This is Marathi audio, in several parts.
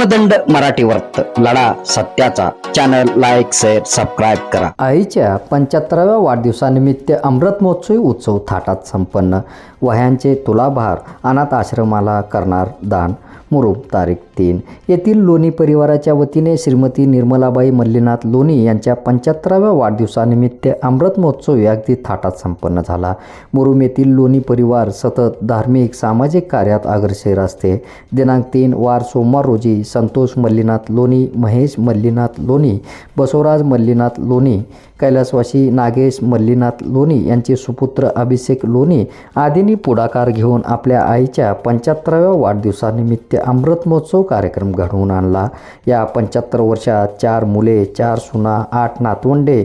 धर्मदंड मराठी वर्त लढा सत्याचा. चॅनल लाईक शेअर सबस्क्राईब करा. आईच्या पंच्याहत्तराव्या वाढदिवसानिमित्त अमृत महोत्सवी उत्सव थाटात संपन्न. वह्यांचे तुलाभार अनाथ आश्रमाला करणार दान. मुरुब तारीख तीन. येथील लोणी परिवाराच्या वतीने श्रीमती निर्मलाबाई मल्लीनाथ लोणी यांच्या पंच्याहत्तराव्या वाढदिवसानिमित्त अमृत महोत्सव अगदी थाटात संपन्न झाला. मुरुम येथील लोणी परिवार सतत धार्मिक सामाजिक कार्यात अग्रसर असते. दिनांक तीन वार सोमवार रोजी संतोष मल्लीनाथ लोणी महेश मल्लीनाथ लोणी बसवराज मल्लीनाथ लोणी कैलासवासी नागेश मल्लीनाथ लोणी यांचे सुपुत्र अभिषेक लोणी आदींनी पुढाकार घेऊन आपल्या आईच्या पंच्याहत्तराव्या वाढदिवसानिमित्त अमृत महोत्सव कार्यक्रम घडवून आणला. या पंच्याहत्तर वर्षात चार मुले चार सुना आठ नातवंडे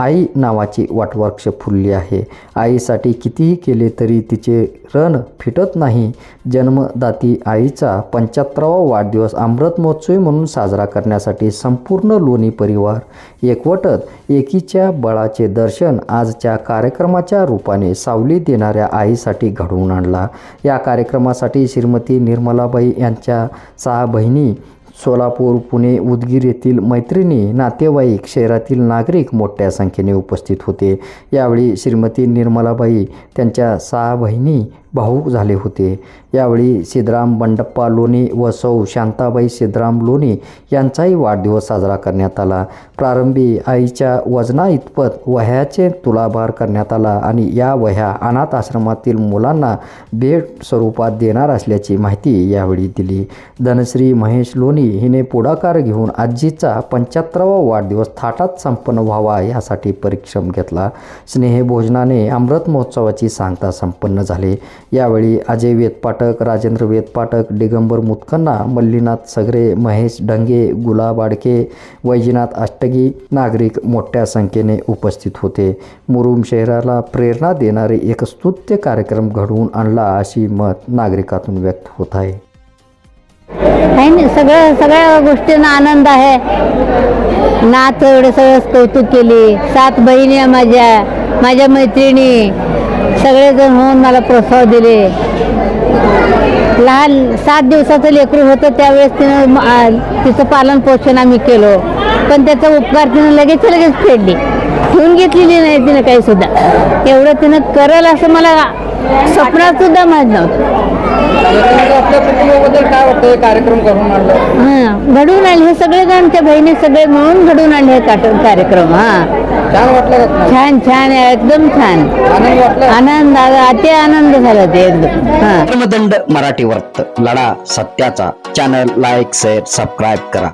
आई नावाची वटवृक्ष फुलली आहे. आईसाठी कितीही केले तरी तिचे रण फिटत नाही. जन्मदाती आईचा पंच्याहत्तरावा वाढदिवस अमृत महोत्सवी म्हणून साजरा करण्यासाठी संपूर्ण लोणी परिवार एकवटत एकीच्या बळाचे दर्शन आजच्या कार्यक्रमाच्या रूपाने सावली देणाऱ्या आईसाठी घडवून आणला. या कार्यक्रमासाठी श्रीमती निर्मलाबाई यांच्या सहा बहिणी सोलापूर पुणे उदगीर येथील मैत्रिणी नातेवाईक शहरातील नागरिक मोठ्या संख्येने उपस्थित होते. यावेळी श्रीमती निर्मलाबाई त्यांच्या सहा बहिणी भाऊक झाले होते. यावेळी सिद्धराम बंडप्पा लोणी व सौ शांताबाई सिद्धराम लोणी यांचाही वाढदिवस साजरा करण्यात आला. प्रारंभी आईच्या वजना इतपत वह्याचे तुलाभार करण्यात आला आणि या वह्या अनाथ आश्रमातील मुलांना भेट स्वरूपात देणार असल्याची माहिती यावेळी दिली. धनश्री महेश लोणी हिने पुढाकार घेऊन आजीचा पंच्याहत्तरावा वाढदिवस थाटात संपन्न व्हावा यासाठी परिश्रम घेतला. स्नेहभोजनाने अमृत महोत्सवाची सांगता संपन्न झाले. यावेळी अजय वेदपाठक राजेंद्र वेदपाठक दिगंबर मुतखन्ना मल्लीनाथ सगरे महेश डंगे गुलाब आडके वैजनाथ अष्टगी नागरिक मोठ्या संख्येने उपस्थित होते. मुरुम शहराला प्रेरणा देणारे एक स्तुत्य कार्यक्रम घडवून आणला अशी मत नागरिकातून व्यक्त होत आहे. काही नाही सगळं सगळ्या गोष्टींना आनंद आहे. नात एवढं सगळं कौतुक केली. सात बहिणी माझ्या माझ्या मैत्रिणी. सगळेजण होऊन मला प्रोत्साह दिले. लहान सात दिवसाचं लेकरू होतं त्यावेळेस तिनं तिचं पालन पोषण आम्ही केलो. पण त्याचा उपकार तिनं लगेच लगेच फेडली. ठेवून घेतलेली नाही तिनं काही सुद्धा. एवढं तिनं करल असं मला स्वप्नात सुद्धा माहीत नव्हतं आपल्या कुटुंबाबद्दल काय वाटतं? कार्यक्रम करून आणलं हां हे सगळे जण त्या बहिणी सगळे मिळून घडवून आणले हे कार्यक्रम हा. छान वाटलं छान छान एकदम छान. आनंद वाटला? आनंद अति आनंद झाला ते एकदम हा. मराठी वर्त लढा सत्याचा. चॅनल लाईक शेअर सबस्क्राईब करा.